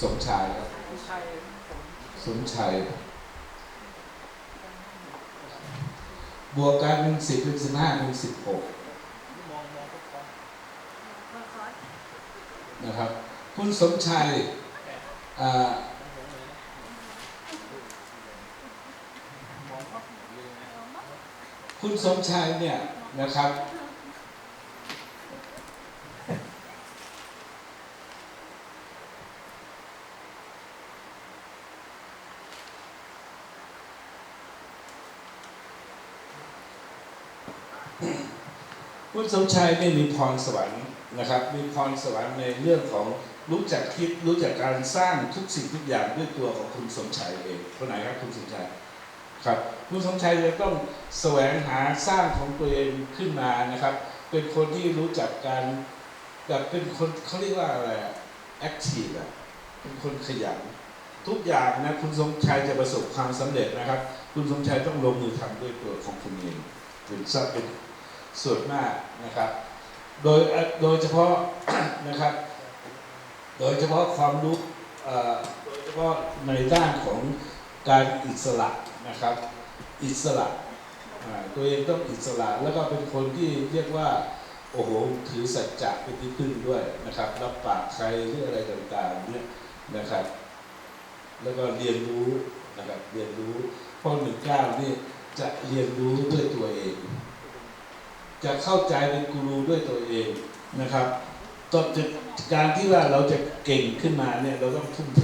สมชายครับชัยผมสมชัย บวกกันเป็นสิบเป็นสิบห้าเป็นสิบหกมองมองทุกคนนะครับ คุณสมชัยอ่ามองครับคุณสมชัยเนี่ยนะครับ คุณสมชัยเนี่ยมีพรสวรรค์นะครับ มีพรสวรรค์ในเรื่องของรู้จักคิดรู้จักการสร้างทุกสิ่งทุกอย่างด้วยตัวของคุณสมชัยเองคนไหนครับคุณสมชัยครับคุณสมชัยจะต้องแสวงหาสร้างของตัวเองขึ้นมานะครับ เป็นคนที่รู้จักการแบบเป็นคนเขาเรียกว่าอะไรแอคทีฟอะเป็นคนขยันทุกอย่างนะคุณสมชัยจะประสบความสำเร็จนะครับ คุณสมชัยต้องลงมือทำด้วยตัวของคุณเองเป็นทรัพย์เป็น ส่วนมากนะครับ โดยโดยเฉพาะนะครับ โดยเฉพาะความรู้โดยเฉพาะในด้านของการอิสระนะครับ อิสระตัวเองต้องอิสระแล้วก็เป็นคนที่เรียกว่าโอ้โหถือสัจจะเป็นที่พึ่งด้วยนะครับ รับปากใครหรืออะไรต่างๆเนี่ยนะครับ แล้วก็เรียนรู้นะครับเรียนรู้เพราะหนึ่งเก้านี่จะเรียนรู้ด้วยตัวเอง จะเข้าใจเป็นกูรูด้วยตัวเองนะครับตอนจะการที่ว่าเราจะเก่งขึ้นมาเนี่ยเราต้องทุ่มเท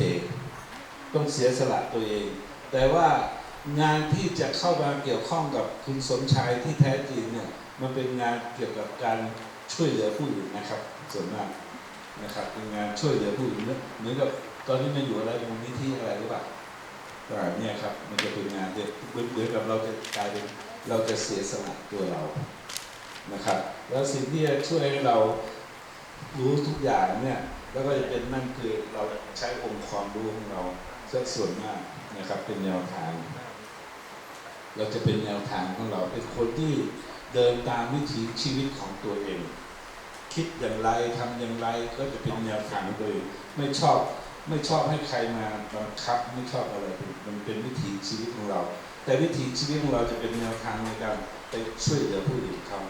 ต้องเสียสละตัวเอง แต่ว่างานที่จะเข้ามาเกี่ยวข้องกับคุณสมชายที่แท้จริงเนี่ยมันเป็นงานเกี่ยวกับการช่วยเหลือผู้อื่นนะครับ ส่วนมากนะครับเป็นงานช่วยเหลือผู้อื่นเนี่ยเหมือนกับตอนนี้มาอยู่อะไรมูลนิธิอะไรหรือเปล่าแบบเนี้ยครับมันจะเป็นงานเดียวเหมือนกับเราจะกลายเป็นเราจะเสียสละตัวเรา นะครับ แล้วสิ่งที่จะช่วยให้เรารู้ทุกอย่างเนี่ยแล้วก็จะเป็นนั่นคือเราใช้องค์ความรู้ของเราสักส่วนมากนะครับ เป็นแนวทาง เราจะเป็นแนวทางของเราเป็นคนที่เดินตามวิถีชีวิตของตัวเอง คิดอย่างไรทำอย่างไรก็จะเป็นแนวทางเองไม่ชอบไม่ชอบให้ใครมาบังคับไม่ชอบอะไรมันเป็นวิถีชีวิตของเรา แต่วิถีชีวิตของเราจะเป็นแนวทางในการไปช่วยเหลือผู้อื่นเขา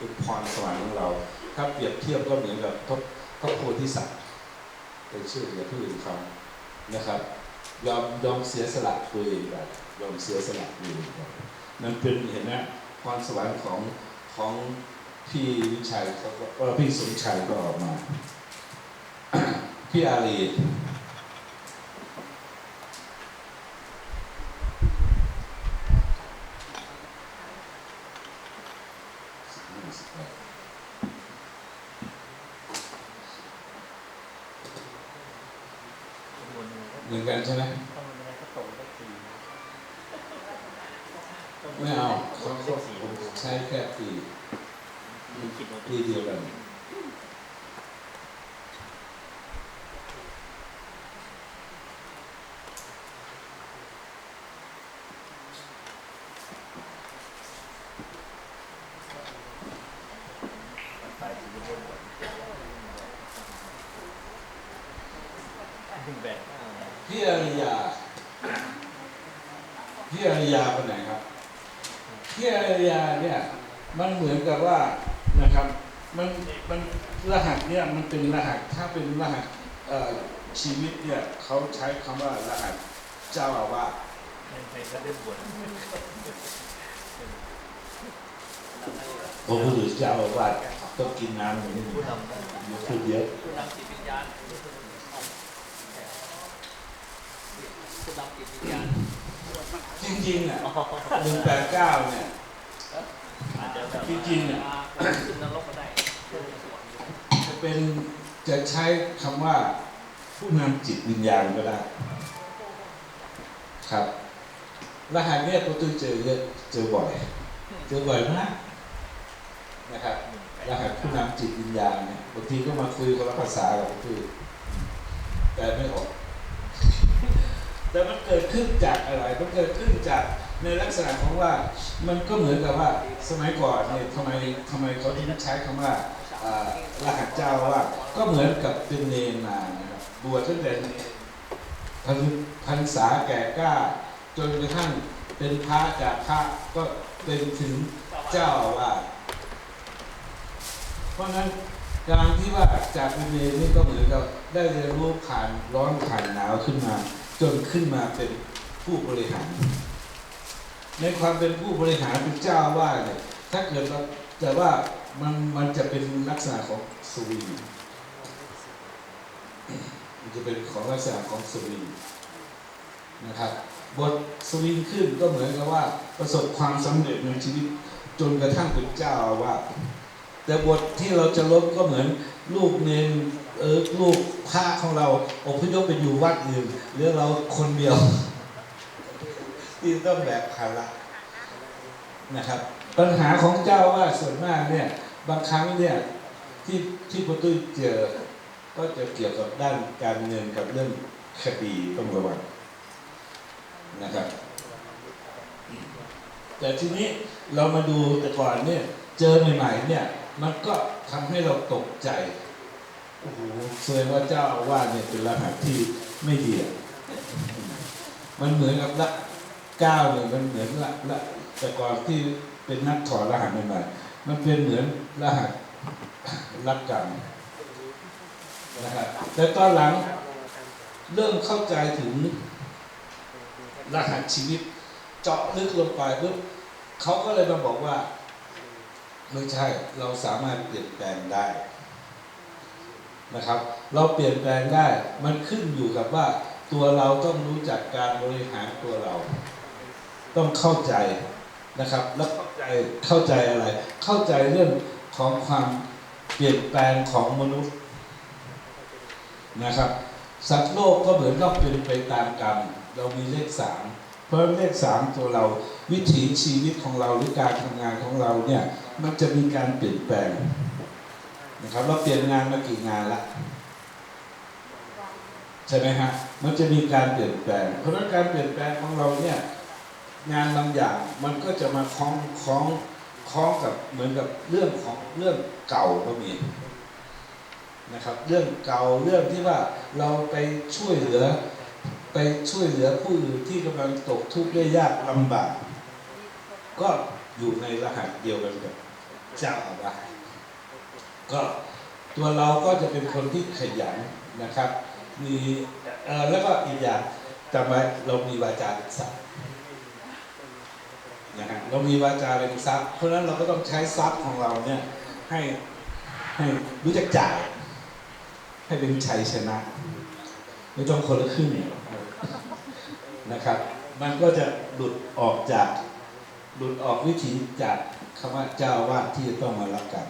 เป็นพรสวรรค์ของเรา ถ้าเปรียบเทียบก็เหมือนกับพระพระโพธิสัตว์ไปช่วยเหลือผู้อื่นเขานะครับ ยอมยอมเสียสละตัวเองไปยอมเสียสละตัวเองไปนั่นเป็นเห็นไหมพรสวรรค์ของของพี่วิชัยเขาก็พี่สมชัยก็ออกมา พี่อารีเหมือนกันใช่ไหม ต้องมันอะไรก็ตกได้สี่ ไม่เอาเขาเขาผมใช้แค่ปี คิดว่า ปีเดียวกัน ตายสี่คน ถึงแบกพี่อริยาพี่อริยาคนไหนครับพี่อริยาเนี่ยมันเหมือนกับว่านะครับ มันมันรหัสเนี่ยมันเป็นรหัสถ้าเป็นรหัสเอ่อชีวิตเนี่ยเขาใช้คำว่ารหัสเจ้าอาวาสในไทยก็ได้บวชผมพูดถึงเจ้าอาวาสต้องกินน้ำอย่างนี้ผู้นำอย่าพูดเยอะ ผู้นำจิตวิญญาณผู้นำจิตวิญญาณจริงๆอะหนึ่งแปดเก้าเนี่ยอาจจะแบบจริงๆเนี่ย ขึ้นนรกก็ได้จะเป็นจะใช้คำว่า ผู้นำจิตวิญญาณก็ได้ ครับรหัสเนี่ยผมตุ้ยเจอเยอะเจอบ่อย เจอบ่อยมากนะครับรหัสผู้นำจิตวิญญาณเนี่ยบางทีก็มาคุยคนละภาษากับผมตุ้ยแต่ไม่ออก แต่มันเกิดขึ้นจากอะไร มันเกิดขึ้นจากในลักษณะของว่ามันก็เหมือนกับว่าสมัยก่อนเนี่ยทำไมทำไมเขาถึงใช้คำว่าอ่ารหัสเจ้าว่า ก็เหมือนกับเป็นเนรมานะครับบวชตั้งแต่พันพรรษาแก่กล้า จนกระทั่งเป็นพระจากพระก็เป็นถึงเจ้าอาวาเพราะฉะนั้นการที่ว่าจากเป็นเนรนี่ก็เหมือนกับได้เรียนรู้ผ่านร้อนผ่านหนาวขึ้นมา จนขึ้นมาเป็นผู้บริหาร ในความเป็นผู้บริหารเป็นเจ้าว่าเนี่ยถ้าเกิดเราแต่ว่ามันมันจะเป็นลักษณะของสวิงมันจะเป็นของลักษณะของสวิงนะครับบทสวิงขึ้นก็เหมือนกับว่าประสบความสำเร็จในชีวิต จนกระทั่งเป็นเจ้าว่า แต่บทที่เราจะลบก็เหมือนลูกเนนเออลูกพระของเราอพยพไปอยู่วัดอื่นหรือเราคนเดียว ที่ต้องแบกภาระนะครับ ปัญหาของเจ้าว่าส่วนมากเนี่ยบางครั้งเนี่ยที่ที่ประตุ้ยเจอก็จะเกี่ยวกับด้านการเงินกับเรื่องคดีต้องระวังนะครับ แต่ทีนี้เรามาดูแต่ก่อนเนี่ยเจอใหม่ๆเนี่ย มันก็ทำให้เราตกใจ โอ้โหแสดงว่าเจ้าอาว่าสเนี่ยเป็นรหัสที่ไม่ดีอะมันเหมือนกับละก้าวเนี่ยมันเหมือนละละแต่ก่อนที่เป็นนักถอดรหัสใหม่ๆมันเป็นเหมือนรหัสรับกรรมนะครับแต่ตอนหลังเริ่มเข้าใจถึงรหัสชีวิต เจาะลึกลงไปปุ๊บเขาก็เลยมาบอกว่า ไม่ใช่เราสามารถเปลี่ยนแปลงได้นะครับ เราเปลี่ยนแปลงได้ มันขึ้นอยู่กับว่าตัวเราต้องรู้จักการบริหารตัวเรา ต้องเข้าใจนะครับ แล้วเข้าใจเข้าใจอะไร เข้าใจเรื่องของความเปลี่ยนแปลงของมนุษย์นะครับ สัตว์โลกก็เหมือนก็เป็นไปตามกรรม เรามีเลขสามเพราะเลขสามตัวเราวิถีชีวิตของเราหรือการทำงานของเราเนี่ย มันจะมีการเปลี่ยนแปลงนะครับเราเปลี่ยนงานมากี่งานละใช่ไหมฮะมันจะมีการเปลี่ยนแปลง เพราะนั้นการเปลี่ยนแปลงของเราเนี่ยงานบางอย่างมันก็จะมาคล้องคล้องคล้องกับเหมือนกับเรื่องของเรื่องเก่าก็มีนะครับ เรื่องเก่าเรื่องที่ว่าเราไปช่วยเหลือ ไปช่วยเหลือผู้อื่นที่กำลังตกทุกข์ได้ยากลำบาก ก็อยู่ในรหัสเดียวกันกับ เจ้าอาวาสก็ตัวเราก็จะเป็นคนที่ขยันนะครับ มีแล้วก็อีกอย่างจำไว้เรามีวาจาเป็นทรัพย์นะฮะเรามีวาจาเป็นทรัพย์ เพราะฉะนั้นเราก็ต้องใช้ทรัพย์ของเราเนี่ยให้ให้รู้จักจ่าย ให้เป็นชัยชนะ ไม่ต้องคนละครึ่งนะครับ มันก็จะหลุดออกจากหลุดออกวิถีจาก คำว่าเจ้าวาดที่ต้องมารับกัน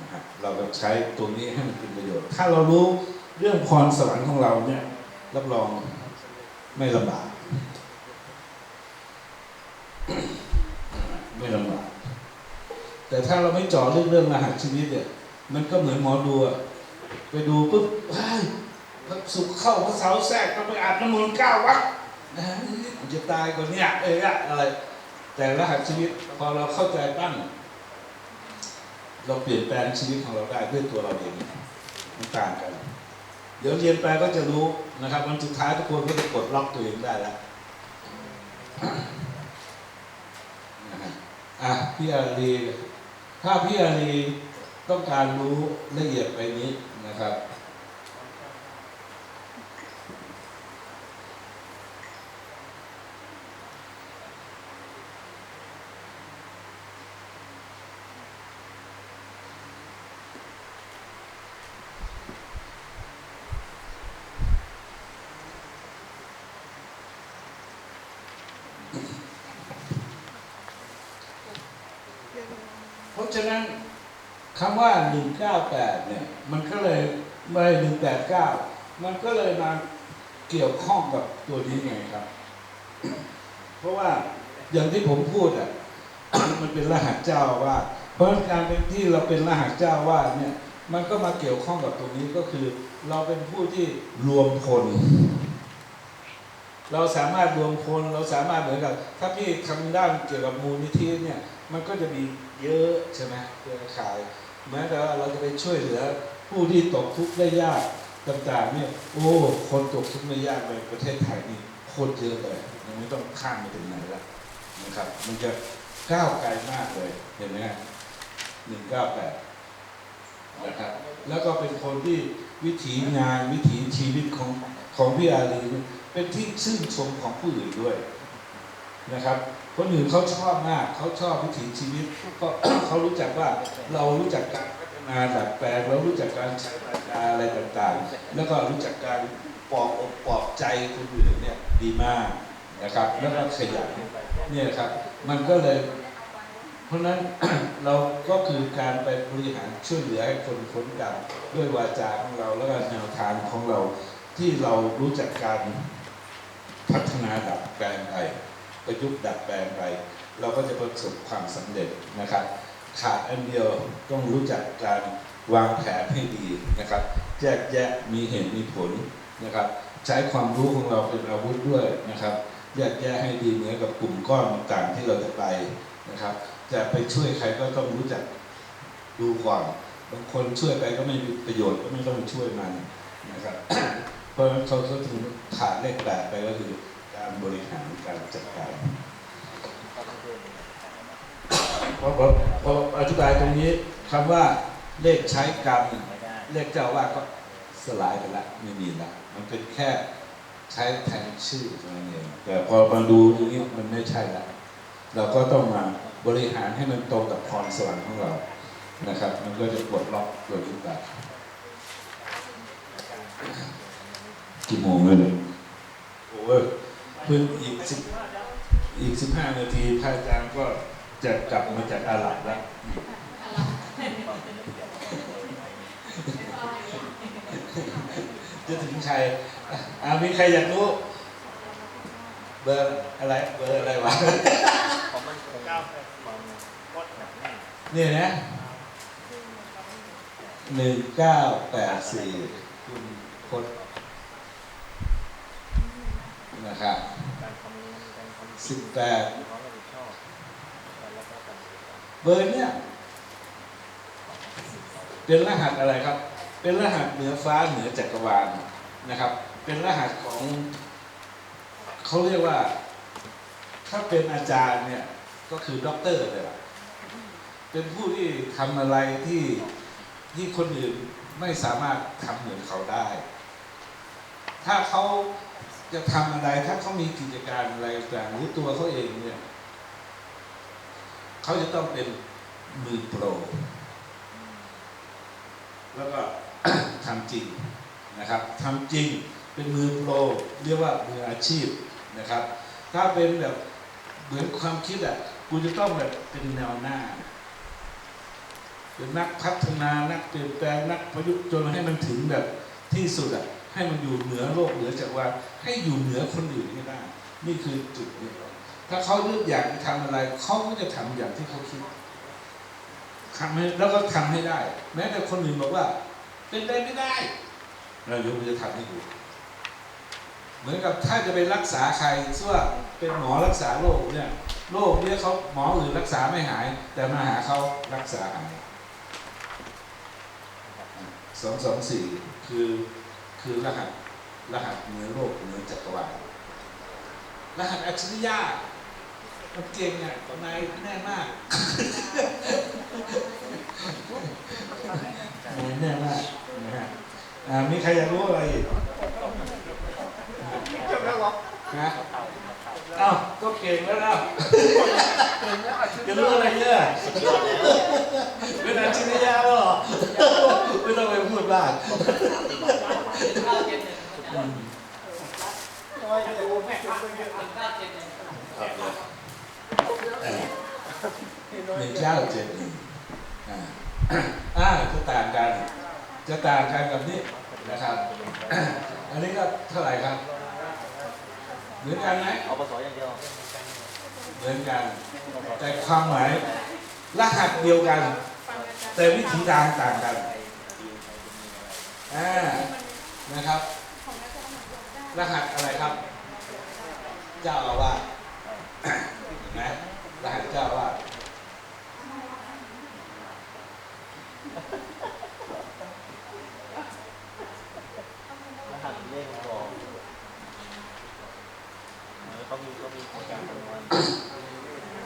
นะครับเราก็ใช้ตัวนี้ให้มันเป็นประโยชน์ ถ้าเรารู้เรื่องพรสวรรค์ของเราเนี่ย รับรองไม่ลำบาก ไม่ลำบาก แต่ถ้าเราไม่เจาะเรื่องเรื่องรหัสชีวิตเนี่ยมันก็เหมือนหมอดูอะไปดูปุ๊บเฮ้ยพระสุขเข้าพระเสาแทรกต้องไปอาบน้ำมนต์เก้าวัดนะจะตายก่อนเนี่ยเอ้ยอะไร แต่รหัสชีวิตพอเราเข้าใจปั้ง เราเปลี่ยนแปลงชีวิตของเราได้ด้วยตัวเราเองมันต่างกัน เดี๋ยวเรียนไปก็จะรู้นะครับวันสุดท้ายทุกคนก็จะกดล็อกตัวเองได้แล้วอะพี่อารีถ้าพี่อารีต้องการรู้ละเอียดไปนี้นะครับ เพราะฉะนั้นคำว่า 198 เนี่ย มันก็เลยไม่189 มันก็เลยมาเกี่ยวข้องกับตัวนี้ไงครับ เพราะว่าอย่างที่ผมพูดอะ มันเป็นรหัสเจ้าว่า เพราะฉะนั้นการเป็นที่เราเป็นรหัสเจ้าว่าเนี่ย มันก็มาเกี่ยวข้องกับตรงนี้ก็คือ เราเป็นผู้ที่รวมพล เราสามารถรวมพล เราสามารถเหมือนกับ ถ้าพี่ทำด้านเกี่ยวกับมูลนิธิเนี่ย มันก็จะมีเยอะใช่ไหมเครือข่ายแม้แต่ว่าเราจะไปช่วยเหลือผู้ที่ตกทุกข์ได้ยากต่างๆเนี่ยโอ้คนตกทุกข์ไม่ยากเลยประเทศไทยนี่โคตรเยอะเลยยังไม่ต้องข้ามไปถึงไหนละนะครับ มันจะก้าวไกลมากเลยเห็นไหมฮะหนึ่งเก้าแปดนะครับแล้วก็เป็นคนที่วิถีงานวิถีชีวิตของของพี่อาลีนเป็นที่ชื่นชมของผู้อื่นด้วย นะครับ คนอื่นเขาชอบมากเขาชอบวิถีชีวิตก็เขารู้จักว่าเรารู้จักการพัฒนาดัดแปลงเรารู้จักการใช้ปากกาอะไรต่างๆ แล้วก็รู้จักการปลอบอกปลอบใจคนอื่นเนี่ยดีมากนะครับแล้วก็ขยันเนี่ยครับ มันก็เลย เพราะฉะนั้นเราก็คือการไปบริหารช่วยเหลือให้คนพ้นกรรมด้วยวาจาของเราแล้วก็แนวทางของเราที่เรารู้จักการพัฒนาดัดแปลงไป ประยุกต์ดัดแปลงไป เราก็จะประสบความสำเร็จนะครับ ขาดอันเดียวต้องรู้จักการวางแผนให้ดีนะครับ แยกแยะมีเหตุมีผลนะครับ ใช้ความรู้ของเราเป็นอาวุธด้วยนะครับ แยกแยะให้ดีเหมือนกับกลุ่มก้อนต่างๆที่เราจะไปนะครับ จะไปช่วยใครก็ต้องรู้จักดูก่อนบางคนช่วยไปก็ไม่มีประโยชน์ก็ไม่ต้องไปช่วยมันนะครับ เพราะฉะนั้นเขาก็ถึงขาดเลขแปดไปก็คือ การบริหารการจัดการพอพอพออธิบายตรงนี้คำว่าเลขใช้กรรมเลขเจ้าว่าก็สลายไปละไม่มีละมันเป็นแค่ใช้แทนชื่อเท่านั้นเองแต่พอมาดูอย่างนี้มันไม่ใช่ละเราก็ต้องมาบริหารให้มันตรงกับพรสวรรค์ของเรานะครับ มันก็จะปลดล็อกตัวนี้ไปกี่โมงเลยเนี่ยโอ้ย เพิ่งอีกสิบอีกสิบห้านาทีพระอาจารย์ก็จะกลับมาจากอาหรับแล้วจะถึงชัยอามีใครอยากรู้ เบอร์อะไร เบอร์อะไรวะเนี่ยนะหนึ่งเก้าแปดสี่คุณพจน์นะครับ สิบแปดเบอร์เนี่ยเป็นรหัสอะไรครับ เป็นรหัสเหนือฟ้าเหนือจักรวาลนะครับ เป็นรหัสของเขาเรียกว่า ถ้าเป็นอาจารย์เนี่ยก็คือด็อกเตอร์เลยล่ะเป็นผู้ที่ทำอะไรที่ที่คนอื่นไม่สามารถทำเหมือนเขาได้ ถ้าเขา จะทำอะไรถ้าเขามีกิจการอะไรต่างหรือตัวเขาเองเนี่ยเขาจะต้องเป็นมือโปร แล้วก็ทำจริงนะครับทำจริงเป็นมือโปร เรียกว่ามืออาชีพนะครับ ถ้าเป็นแบบเหมือนความคิดอะกูจะต้องแบบเป็นแนวหน้าเป็นนักพัฒนานักเปลี่ยนแปลงนักประยุกต์จนให้มันถึงแบบที่สุดอะ ให้มันอยู่เหนือโลกเหนือจักรวาลให้อยู่เหนือคนอื่นให้ได้ นี่คือจุดนี้ถ้าเขาเลือกอยากจะทำอะไรเขาก็จะทำอย่างที่เขาคิดทำให้แล้วก็ทำให้ได้ แม้แต่คนอื่นบอกว่า เป็นไปไม่ได้เรายกจะทำให้ดูเหมือนกับถ้าจะไปรักษาใครเชื่อเป็นหมอรักษาโรคเนี่ยโรคเนี่ยเขาหมออื่นรักษาไม่หาย แต่มาหาเขารักษาหายสองสองสี่คือ คือรหัสรหัสเหนือโลกเหนือจักรวาลรหัสอัจฉริยะมันเก่งอะนายแน่มากนายแน่มากนะฮะอ่ามีใครอยากรู้อะไรอีกจบแล้วหรอ นะเอ้าก็เก่งแล้วนะจะรู้อะไรเยอะเป็นอัจฉริยะแล้วเหรอไม่ต้องไปพูดบ้างข้าวเย็นหนึ่งอืมน้อยดูแม่ข้าวเย็นหนึ่งข้าวเย็นหนึ่งครับเออหนึ่งเก้าเจ็ดหนึ่งอ่าอ่าจะต่างกัน จะต่างกันกับนี่นะครับ อันนี้ก็เท่าไหร่ครับเห มือนกันไหมเอาผสมอย่างเดียวเหมือนกัน แต่ความหมายรหัสเดียวกัน แต่วิธีการต่างกันอ่านะครับ รหัสอะไรครับ เจ้าอาวาสเห็นไหมรหัสเจ้าอาวาส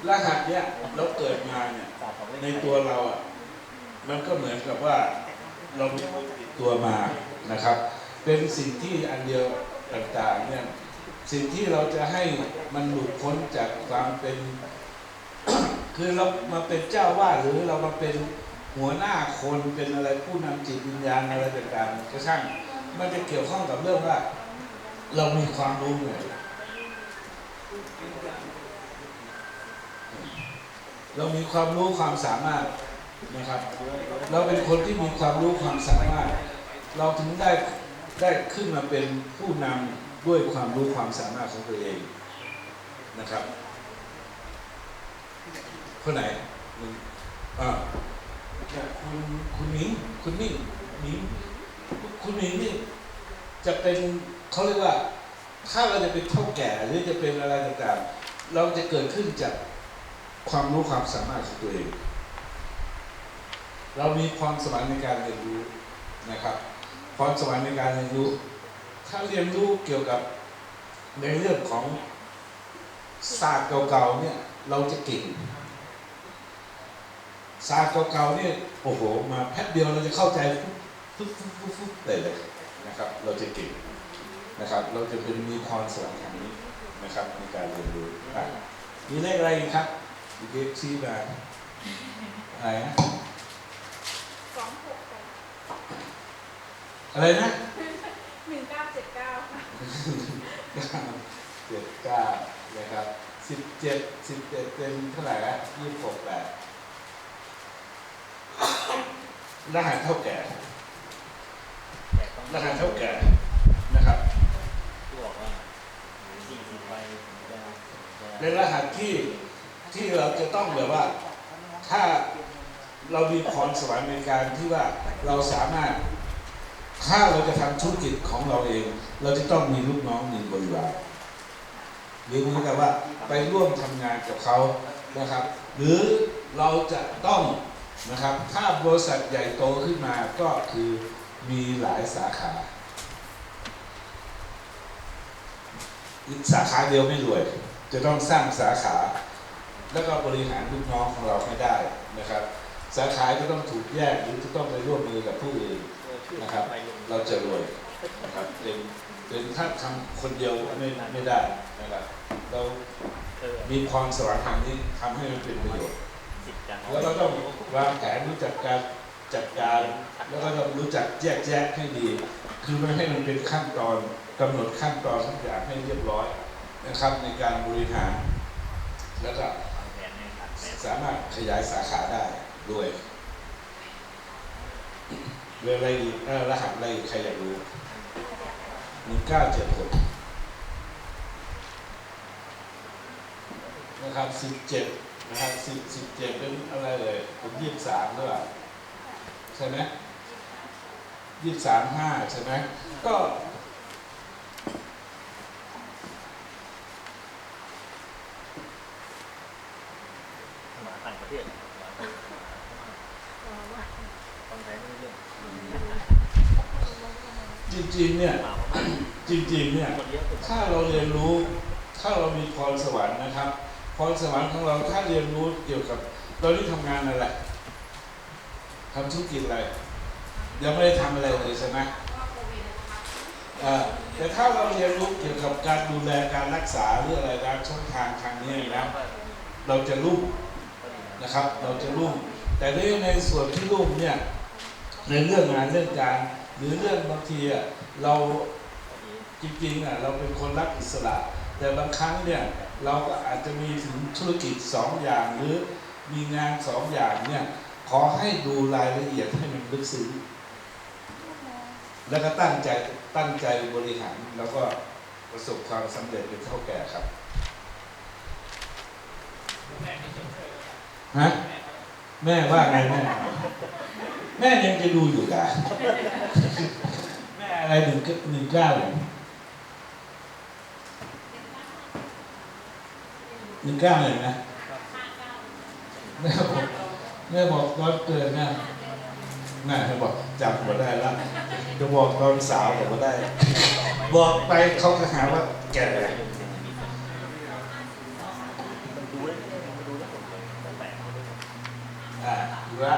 รหัสเนี่ยเราเกิดมาเนี่ยในตัวเราอะมันก็เหมือนกับว่าเราตัวมานะครับ เป็นสิ่งที่อันเดียวต่างๆเนี่ยสิ่งที่เราจะให้มันหลุดพ้นจากความเป็น คือเรามาเป็นเจ้าว่าหรือเรามาเป็นหัวหน้าคนเป็นอะไรผู้นำจิตวิญญาณอะไรต่างๆก็ช่างมันจะเกี่ยวข้องกับเรื่องว่า เรามีความรู้ไง เรามีความรู้ความสามารถนะครับ เราเป็นคนที่มีความรู้ความสามารถ เราถึงได้ได้ขึ้นมาเป็นผู้นำด้วยความรู้ความสามารถของตัวเองนะครับคนไหนอ่าคุณคุณหมิงคุณนิ่งหมิงคุณหมิงนี่จะเป็นเขาเรียกว่า ถ้าเราจะเป็นเท่าแก่หรือจะเป็นอะไรต่างๆ เราจะเกิดขึ้นจาก ความรู้ความสามารถของตัวเอง เรามีความสามารถในการเรียนรู้นะครับ ความสามารถในการเรียนรู้ ถ้าเรียนรู้เกี่ยวกับในเรื่องของศาสตร์เก่าๆเนี่ยเราจะเก่งศาสตร์เก่าๆเนี่ยโอ้โห มาแป๊บเดียวเราจะเข้าใจฟุ๊บฟุ๊บฟุ๊บฟุ๊บเลยเลยนะครับ เราจะเก่งนะครับ เราจะเป็นมีความสามารถทางนี้นะครับในการเรียนรู้อะมีเลขอะไรอีกครับ อีกเลขชี้มาอะไรนะสองหกแปดอะไรนะหนึ่งเก้าเจ็ดเก้าค่ะเจ็ดเก้านะครับสิบเจ็ดสิบเจ็ดเป็นเท่าไหร่ละยี่สิบหกแปดรหัสเท่าแก่รหัสเท่าแก่นะครับที่บอกว่าสี่สิบใบจะจะเป็นรหัสที่ ที่เราจะต้องแบบว่าถ้าเรามีพรสวรรค์ในการที่ว่าเราสามารถ ถ้าเราจะทำธุรกิจของเราเอง เราจะต้องมีลูกน้องมีบริวารหรือเหมือนกับว่าไปร่วมทำงานกับเขานะครับ หรือเราจะต้องนะครับ ถ้าบริษัทใหญ่โตขึ้นมาก็คือมีหลายสาขาสาขาเดียวไม่รวย จะต้องสร้างสาขา แล้วก็บริหารลูกน้องของเราให้ได้นะครับสาขาจะต้องถูกแยกหรือจะต้องไปร่วมมือกับผู้อื่นนะครับ เราจะรวยนะครับเป็นเป็นถ้าทำคนเดียวไม่ไม่ได้นะครับเรามีความสว่างทางนี้ทำให้มันเป็นประโยชน์แล้วก็ต้องวางแผนรู้จักการจัดการ แล้วก็ต้องรู้จักแยกแยะให้ดี คือไม่ให้มันเป็นขั้นตอนกำหนดขั้นตอนทุกอย่างให้เรียบร้อยนะครับ ในการบริหารแล้วก็ สามารถขยายสาขาได้ด้วยเรื่องอะไรอีกเออรหัสอะไรใครอยากรู้หนึ่งเก้าเจ็ดหกนะครับสิบเจ็ดนะครับสิบสิบเจ็ดเป็นอะไรเลยเป็นยี่สิบสามหรือเปล่าใช่ไหมยี่สิบสามห้าใช่ไหมก็ หมาต่างประเทศหมาต่างคนไทยไม่เรื่อง จ ริงๆเนี่ยจริงๆเนี่ยถ้าเราเรียนรู้ถ้าเรามีพรสวรรค์นะครับพรสวรรค์ของเราถ้าเรียนรู้เกี่ยวกับเราที่ทำงานอะไรทำธุรกิจอะไรยังไม่ได้ทำอะไรเลยใช่ไหมแต่ถ้าเราเรียนรู้เกี่ยวกับการดูแลการรักษาหรืออะไรการช่องทางทางนี้นะเราจะรุ่งนะครับ เราจะรุ่งแต่ในในส่วนที่รุ่งเนี่ยในเรื่องงานเรื่องการหรือเรื่องบางทีอะ เราจริงๆอะเราเป็นคนรักอิสระ แต่บางครั้งเนี่ยเราก็อาจจะมีถึงธุรกิจสองอย่างหรือมีงานสองอย่างเนี่ยขอให้ดูรายละเอียดให้มันลึกซึ้งแล้วก็ตั้งใจตั้งใจบริหารแล้วก็ประสบความสำเร็จเป็นเท่าแก่ครับฮะแม่ว่าไงแม่ แม่ยังจะดูอยู่กะแม่ อะไรหนึ่งหนึ่งเก้าหนึ่งเก้าเลยนะแม่บอกแม่บอกตอนเกิดนะน่าจะบอกจับหัวได้แล้วจะบอกตอนสาวบอกมาได้ บอกไปเขาก็หาว่าแก่เลยอ่าดูแล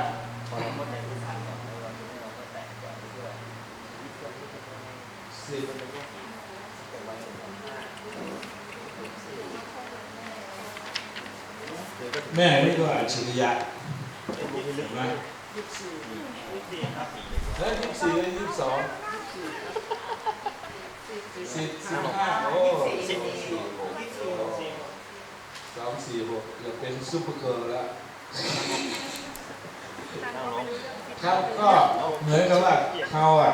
แม่นี่ก็อัจฉริยะเป็นที่ลึเห็นไหมยี่สิบสี่ยี่สิบสี่คสี่เฮ้ยยี่สี่ยี่สองสิบสิบห้าโอ้สิบสี่ยี่สิบสี่สองสี่หกเกือบเป็นซุปเปอร์เกิร์ลแล้วนั่งร้องครับก็เหมือนกับว่าเขาอะ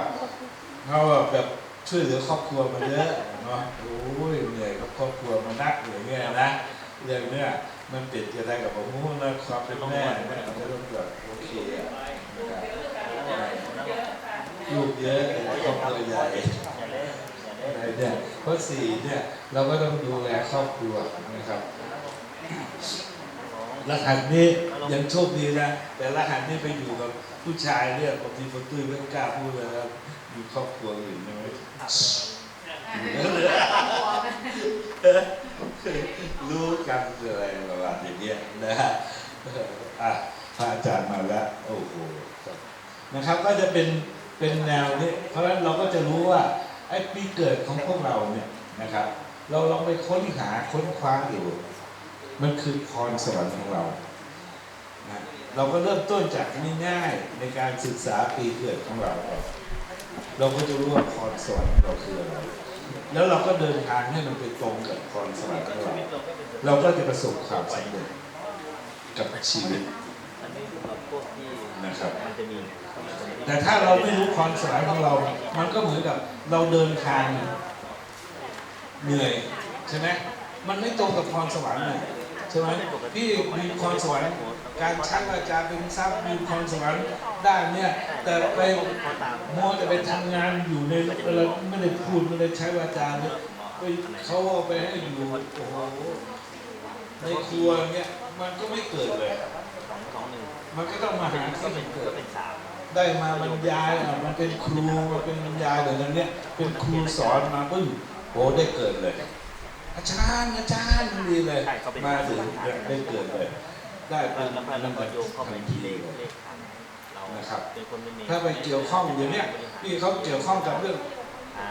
เขาอะแบบ ช่วยเหลือครอบครัวมาเยอะเนาะโอ้ยเหนื่อยกับครอบครัวมานักอย่างเงี้ยนะเรื่องเนี้ยมันติดจะได้กับผมนะความเป็นแม่เนี่ยมันจะต้องแบบโอเคอะนะครับลูกเยอะครอบครัวใหญ่อย่าเนอย่าเนอะไรเนี่ยเพราะสี่เนี่ยเราก็ต้องดูแลครอบครัวนะครับรหัสนี้ยังโชคดีนะแต่รหัสนี้ไปอยู่กับผู้ชายเนี่ยบางทีคนตุ้ยไม่กล้าพูดเลยครับมีครอบครัวอื่นไหม รู้กันอะไรประมาณอย่างเงี้ยนะฮะอะพระอาจารย์มาแล้ว โอ้โหนะครับ ก็จะเป็นเป็นแนวนี้ เพราะฉะนั้นเราก็จะรู้ว่าไอ้ปีเกิดของพวกเราเนี่ยนะครับ เราลองไปค้นหาค้นคว้าอยู่ มันคือพรสวรรค์ของเรานะเราก็เริ่มต้นจากง่ายๆในการศึกษาปีเกิดของเราก่อน เราก็จะรู้ว่าพรสวรรค์ของเราคืออะไร แล้วเราก็เดินทางให้มันไปตรงกับพรสวรรค์ของเรา เราก็จะประสบความสำเร็จกับชีวิตนะครับ แต่ถ้าเราไม่รู้พรสวรรค์ของเรา มันก็เหมือนกับเราเดินทางเหนื่อยใช่ไหมมันไม่ตรงกับพรสวรรค์เลยใช่ไหมพี่มีพรสวรรค์ การชักอาจารย์เป็นทรัพย์มีพรสวรรค์ด้เนี่ย แต่ไปพอตามมัวแต่ไปทำงานอยู่ในเวลาไม่ได้พูดไม่ได้ใช้วาจาเนี่ยไปเขาเอาไปให้อยู่โอ้โหในครัวเนี่ยมันก็ไม่เกิดเลย มันก็ต้องมาหาก็ที่เป็มันเกิดได้มาบรรยายอะมันเป็นครูมันเป็นบรรยายแบบนั้นเนี่ยเป็นครูสอนมาปึ้งโอ้ได้เกิดเลย อาจารย์อาจารย์ดีเลยมาถึงได้เกิดเลย ได้เป็แล้วนแล้วแล้วก็โยงเข้าไปที่เลขเลยเลขทางเรานะครับเป็นคนเป็นเมถ้าไปเกี่ยวข้องอย่างเนี้ยพี่เขาเกี่ยวข้องกับเรื่องอ่า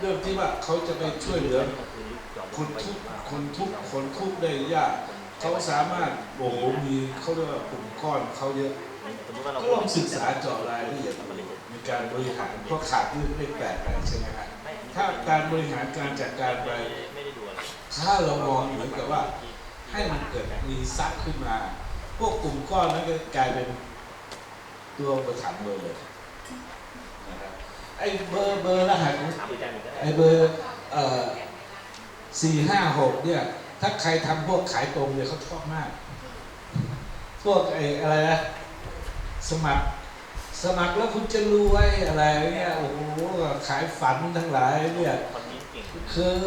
เรื่องที่ว่าเขาจะไปช่วยเหลือคนทุกข์คนทุกข์คนทุกข์ได้ยากเขาสามารถโอ้โหมีเขาเรียกว่ากลุ่มก้อนเขาเยอะสมมติว่าเราก็ลองศึกษาเจาะรายละเอียดในการบริหารเพราะขาดเรื่องเลขแปดไปใช่ไหมครับถ้าการบริหารการจัดการไป ไม่ได้ดูอะไรถ้าเรามองเหมือนกับว่า ให้มันเกิดมีซักขึ้นมา พวกกลุ่มก้อนนั้นก็กลายเป็นตัวประถันเลยเลยนะครับไอ้เบอร์เบอร์รหัสของถามอาจารย์อีกก็ได้ไอ้เบอร์เอ่อสี่ห้าหกเนี่ย ถ้าใครทำพวกขายตรงเนี่ยเขาชอบมาก พวกไอ้อะไรนะสมัครสมัครแล้วคุณจะรวยอะไรเนี่ยโอ้โหขายฝันทั้งหลายเนี่ย คนนี้เก่งคือ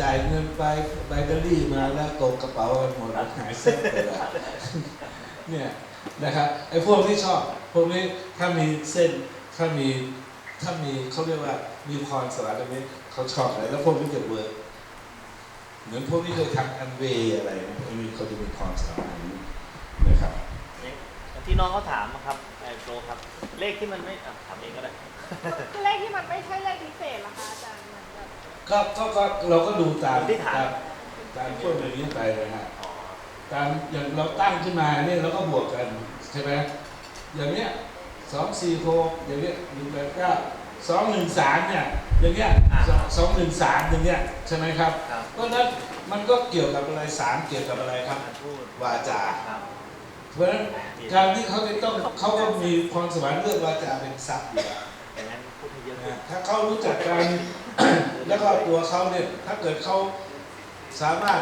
จ่ายเงินไปแบตเตอรี่มาแล้วตกกระเป๋ากันหมดหายเส้นไปแล้วเนี่ยนะครับไอ้พวกที่ชอบ พวกนี้ถ้ามีเส้นถ้ามีถ้ามีเขาเรียกว่ามีพรสวรรค์ตรงนี้เขาชอบอะไรแล้วพวกนี้จะเวิร์กเหมือนพวกที่เคยทำอันเวย์อะไรนะพวกนี้เขาจะมีพรสวรรค์อันนี้นะครับที่น้องเขาถามครับไอ้โปรครับ เลขที่มันไม่อะถามเองก็ได้เลขที่มันไม่ใช่เลขพิเศษเหรอคะอาจารย์เหมือนแบบ ก็ก็ก็เราก็ดูตามที่ฐานตามตามพวกนี้ไปนะฮะอ๋อตามอย่างเราตั้งขึ้นมาเนี่ยเราก็บวกกันใช่ไหมอย่างเนี้ยสองสี่หกอย่างเนี้ยหนึ่งแปดเก้าสองหนึ่งสามเนี่ยอย่างเนี้ยสองหนึ่งสามอย่างเนี้ยใช่ไหมครับครับ เพราะฉะนั้นมันก็เกี่ยวกับอะไรสามเกี่ยวกับอะไรครับ การพูดวาจา ครับ เพราะฉะนั้นการที่เขาจะต้องเขาก็มีพรสวรรค์เรื่องวาจาเป็นทรัพย์อยู่แล้วอย่างนั้นพูดให้เยอะขึ้นะนถ้าเขารู้จักการ แล้วก็ตัวเขาเนี่ยถ้าเกิดเขาสามารถ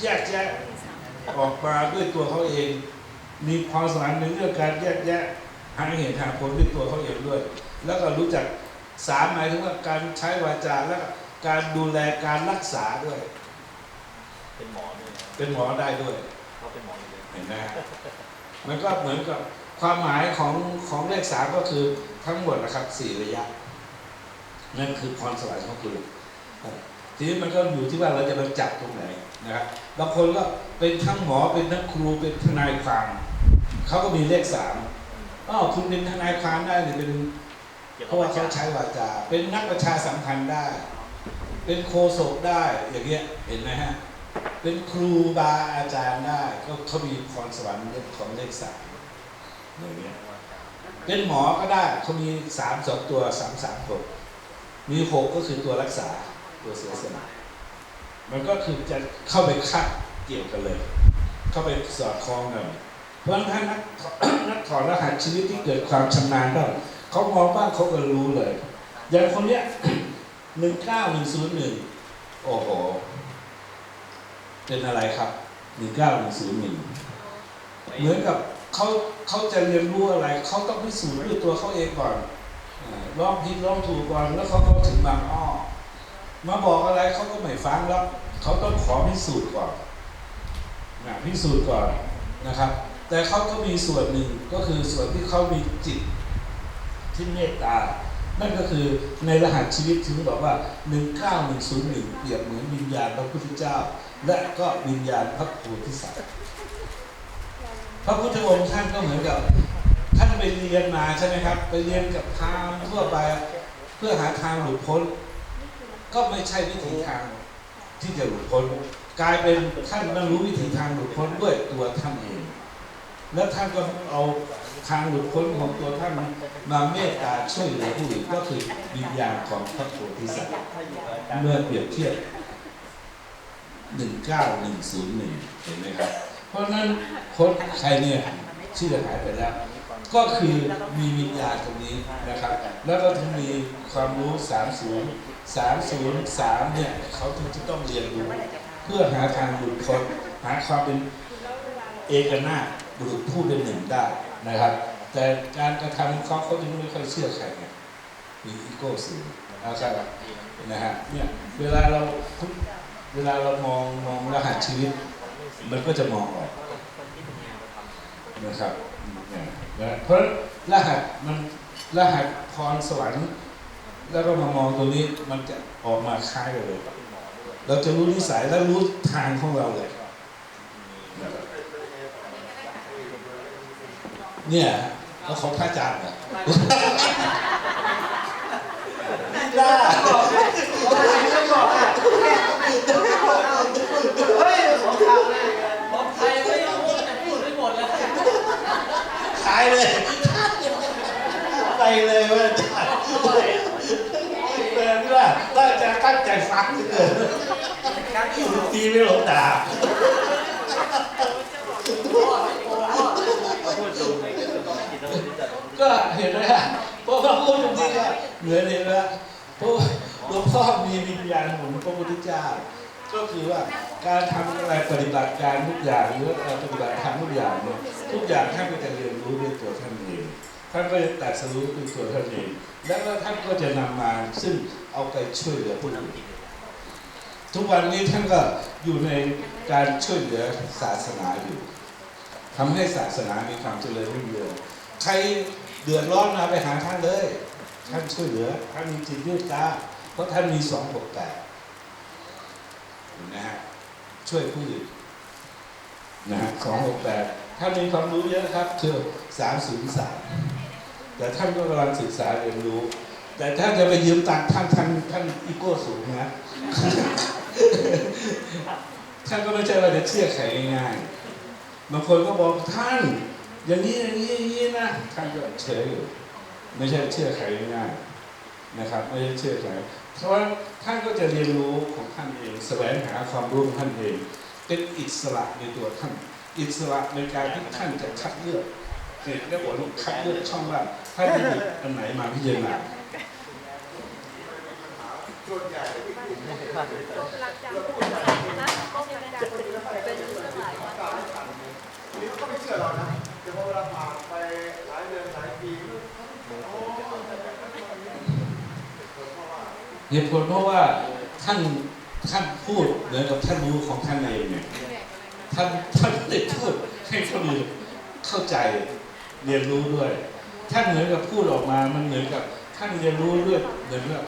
แยกแยะออกมาด้วยตัวเขาเอง มีพรสวรรค์ในเรื่องการแยกแยะหาเหตุหาผลด้วยตัวเขาเองด้วย แล้วก็รู้จักสามหมายถึงว่าการใช้วาจาและการดูแลการรักษาด้วย เป็นหมอด้วยนะเป็นหมอได้ด้วยเขาเป็นหมออยู่เลยเห็นไหมฮะมันก็เหมือนกับความหมายของของเลขสามก็คือทั้งหมดนะครับสี่ระยะ นั่นคือพรสวรรค์ของคุณทีนี้มันก็อยู่ที่ว่าเราจะไปจับตรงไหนนะครับบางคนก็เป็นทั้งหมอเป็นทั้งครูเป็นทนายความเขาก็มีเลขสามอ๋อคุณเป็นทนายความได้หรือเป็นเพราะว่าเขาใช้วาจา เป็นนักประชาสัมพันธ์ได้ เป็นโคศกได้อย่างเงี้ยเห็นไหมฮะเป็นครูบาอาจารย์ได้ ก็เขามีพรสวรรค์เรื่องของเลขสามอย่างเงี้ยเป็นหมอก็ได้เขามีสามสองตัวสามสามหก มีหกก็คือตัวรักษาตัวเสียสละมันก็คือจะเข้าไปคัดเกี่ยวกันเลย เข้าไปสอดคล้องกันเพราะฉะนั้นถ้านักนักถอดรหัสชีวิตที่เกิดความชำนาญก็เขามองบ้างเขาก็รู้เลย อย่างคนเนี้ยหนึ่งเก้าหนึ่งศูนย์หนึ่งโอ้โห เป็นอะไรครับหนึ่งเก้าหนึ่งศูนย์หนึ่งเหมือนกับเขาเขาจะเรียนรู้อะไร เขาต้องพิสูจน์ด้วยตัวเขาเองก่อน ลองผิดลองถูกก่อนแล้วเขาก็ถึงบางอ้อมาบอกอะไรเขาก็ไม่ฟังแล้วเขาต้องขอพิสูจน์ก่อนนะพิสูจน์ก่อนนะครับ แต่เขาก็มีส่วนหนึ่งก็คือส่วนที่เขามีจิตที่เมตตา นั่นก็คือในรหัสชีวิตถึงบอกว่า 19101 เปรียบเหมือนวิญญาณพระพุทธเจ้า และก็วิญญาณพระโพธิสัตว์พระพุทธองค์ท่านก็เหมือนกับ เรียนมาใช่ไหมครับ ไปเรียนกับทางทั่วไปเพื่อหาทางหลุดพ้น ก็ไม่ใช่วิถีทางที่จะหลุดพ้น กลายเป็นท่านบรรลุวิถีทางหลุดพ้นด้วยตัวท่านเอง แล้วท่านก็เอาทางหลุดพ้นของตัวท่านมาเมตตาช่วยเหลือผู้อื่นก็คือวิญญาณของพระโพธิสัตว์เมื่อเปรียบเทียบ19101เห็นไหมครับ เพราะฉะนั้นคนใครเนี่ยชื่อหายไปแล้ว ก็คือมีวิญญาณตรงนี้นะครับ แล้วก็ถึงมีความรู้ 30 303เนี่ยเขาถึงจะต้องเรียนรู้ เพื่อหาทางหลุดพ้นหาความเป็นเอกนาบุรุษผู้เป็นหนึ่งได้นะครับ แต่การกระทำของเขาเขาจึงไม่ค่อยเชื่อใครไงมีอีโก้สูงนะครับนะฮะเนี่ยเวลาเราเวลาเรามองมองรหัสชีวิต มันก็จะมองออกนะครับเนี่ยนะเพราะรหัสมันรหัสพรสวรรค์แล้วก็มามองตรงนี้มันจะออกมาคล้ายกันเลย เราจะรู้นิสัยและรู้ทางของเราเลยนะครับเนี่ยแล้วเขาพระอาจารย์เหรอได้เายเลยไปเลยว่าอาจารย์เดินว่าตั้งใจตั้งใจฟังเลือเกินตีไม่หลงตาก็เห็นไหมฮะพราะว่าพูดจริงๆก็เหมือนเห็นแล้วเพราะหลวงพ่อมีวิญญาณของพระพุทธเจ้าก็คือว่า การทำอะไรปฏิบัติการทุกอย่างหรือว่าปฏิบัติธรรมทุกอย่างเนี่ยทุกอย่างท่านก็จะเรียนรู้ด้วยตัวท่านเองท่านก็จะตัดสรู้ด้วยตัวท่านเองแล้วก็ท่านก็จะนำมาซึ่งเอาไปช่วยเหลือผู้อื่นทุกวันนี้ท่านก็อยู่ในการช่วยเหลือศาสนาอยู่ทำให้ศาสนามีความเจริญรุ่งเรืองใครเดือดร้อนมาไปหาท่านเลย ท่านช่วยเหลือท่านมีจิตเมตตาเพราะท่านมีสองหกแปดนะฮะ ช่วยผู้อื่นนะฮะสองหกแปดท่านมีความรู้เยอะครับคือสามศูนย์สามแต่ท่านก็กำลังศึกษาเรียนรู้ แต่ถ้าจะไปยืมตังค์ท่านท่านท่านอีโก้สูงนะท่านก็ไม่ใช่ว่าจะเชื่อใครง่ายๆบางคนก็บอกท่าน อย่างนี้อย่างนี้อย่างนี้นะท่านก็เฉยอยู่ไม่ใช่เชื่อใครง่ายๆ นะครับไม่ใช่เชื่อใครเพราะว่าท่านก็จะเรียนรู้ของท่านเองแสวงหาความรู้ของท่านเอง เป็นอิสระในตัวท่าน อิสระในการที่ท่านจะคัดเลือกเนี่ยเรียกว่าคัดเลือกช่องว่าท่านจะหยิบอันไหนมาพิจารณาส่วนใหญ่รักจังนะก็รักจังเป็นหลายวันนี่ก็ไม่เชื่อเรานะแต่พอเวลาผ่านไปหลายเดือนหลายปี เหตุผลเพราะว่าท่านท่านพูดเหมือนกับท่านรู้ของท่านเองเนี่ยท่านท่านติดพูดให้คนอื่นเข้าใจเรียนรู้ด้วย ท่านเหมือนกับพูดออกมา มันเหมือนกับท่านเรียนรู้ด้วยเหมือนกับ